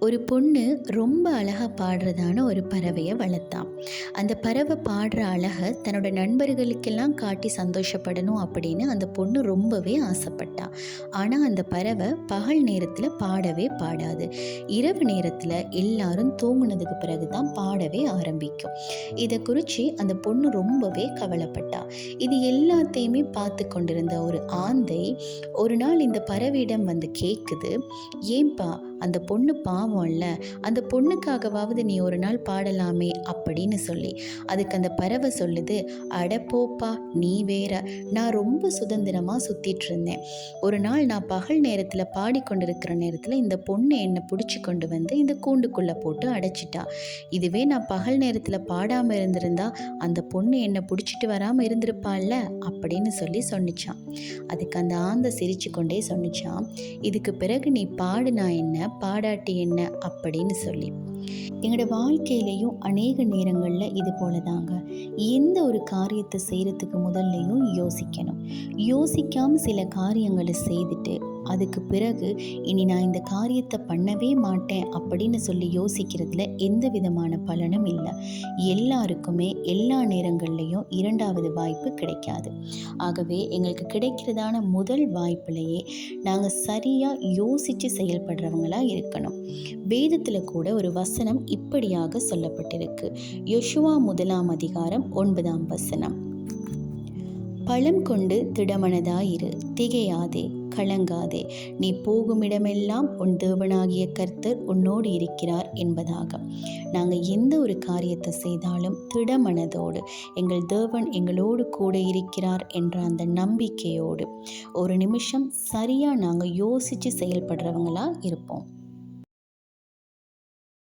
ஒரு பொண்ணு ரொம்ப அழகாக பாடுறதான ஒரு பறவையை வளர்த்தான் அந்த பறவை பாடுற அழகை தன்னோட நண்பர்களுக்கெல்லாம் காட்டி சந்தோஷப்படணும் அப்படின்னு அந்த பொண்ணு ரொம்பவே ஆசைப்பட்டா. ஆனால் அந்த பறவை பகல் நேரத்தில் பாடவே பாடாது. இரவு நேரத்தில் எல்லாரும் தூங்குனதுக்கு பிறகு தான் பாடவே ஆரம்பிக்கும். இதை குறித்து அந்த பொண்ணு ரொம்பவே கவலைப்பட்டா. இது எல்லாத்தையுமே பார்த்து கொண்டிருந்த ஒரு ஆந்தை ஒரு நாள் இந்த பறவையிடம் வந்து கேட்குது ஏன்பா அந்த பொண்ணு பாவம்ல அந்த பொண்ணுக்காகவாவது நீ ஒரு நாள் பாடலாமே அப்படின்னு சொல்லி. அதுக்கு அந்த பறவை சொல்லுது அட போப்பா நீ வேற. நான் ரொம்ப சுதந்திரமாக சுற்றிட்டு இருந்தேன் ஒரு நாள் நான் பகல் நேரத்தில் பாடிக்கொண்டிருக்கிற நேரத்தில் இந்த பொண்ணு என்னை பிடிச்சி கொண்டு வந்து இந்த கூண்டுக்குள்ளே போட்டு அடைச்சிட்டா. இதுவே நான் பகல் நேரத்தில் பாடாமல் இருந்திருந்தா அந்த பொண்ணு என்னை பிடிச்சிட்டு வராமல் இருந்திருப்பாள்ல அப்படின்னு சொல்லி சொன்னிச்சான் அதுக்கு அந்த ஆந்தை சிரிச்சு கொண்டே சொன்னிச்சான் இதுக்கு பிறகு நீ பாடுனா என்ன? பாடாட்டி என்ன அப்படின்னு சொல்லி. எங்களோட வாழ்க்கையிலையும் அநேக நேரங்களில் இது போல தாங்க எந்த ஒரு காரியத்தை செய்கிறதுக்கு முதல்லையும் யோசிக்கணும். யோசிக்காமல் சில காரியங்களை செய்துட்டு அதுக்கு பிறகு இனி நான் இந்த காரியத்தை பண்ணவே மாட்டேன் அப்படின்னு சொல்லி யோசிக்கிறதுல எந்த விதமான பலனும் இல்லை. எல்லாருக்குமே எல்லா நேரங்கள்லையும் இரண்டாவது வாய்ப்பு கிடைக்காது. ஆகவே எங்களுக்கு கிடைக்கிறதான முதல் வாய்ப்புலையே நாங்கள் சரியாக யோசித்து செயல்படுறவங்களாக இருக்கணும். வேதத்தில் கூட ஒரு வசனம் இப்படியாக சொல்லப்பட்டிருக்கு. யொஷுவா முதலாம் அதிகாரம் ஒன்பதாம் வசனம். பழம் கொண்டு திடமனதாயிரு. திகையாதே கலங்காதே நீ போகும் இடமெல்லாம் உன் தேவனாகிய கர்த்தர் உன்னோடு இருக்கிறார் என்பதாக. நாங்கள் எந்த ஒரு காரியத்தை செய்தாலும் திடமனதோடு எங்கள் தேவன் எங்களோடு கூட இருக்கிறார் என்ற அந்த நம்பிக்கையோடு. ஒரு நிமிஷம் சரியாக நாங்கள் யோசித்து செயல்படுறவங்களாக இருப்போம்.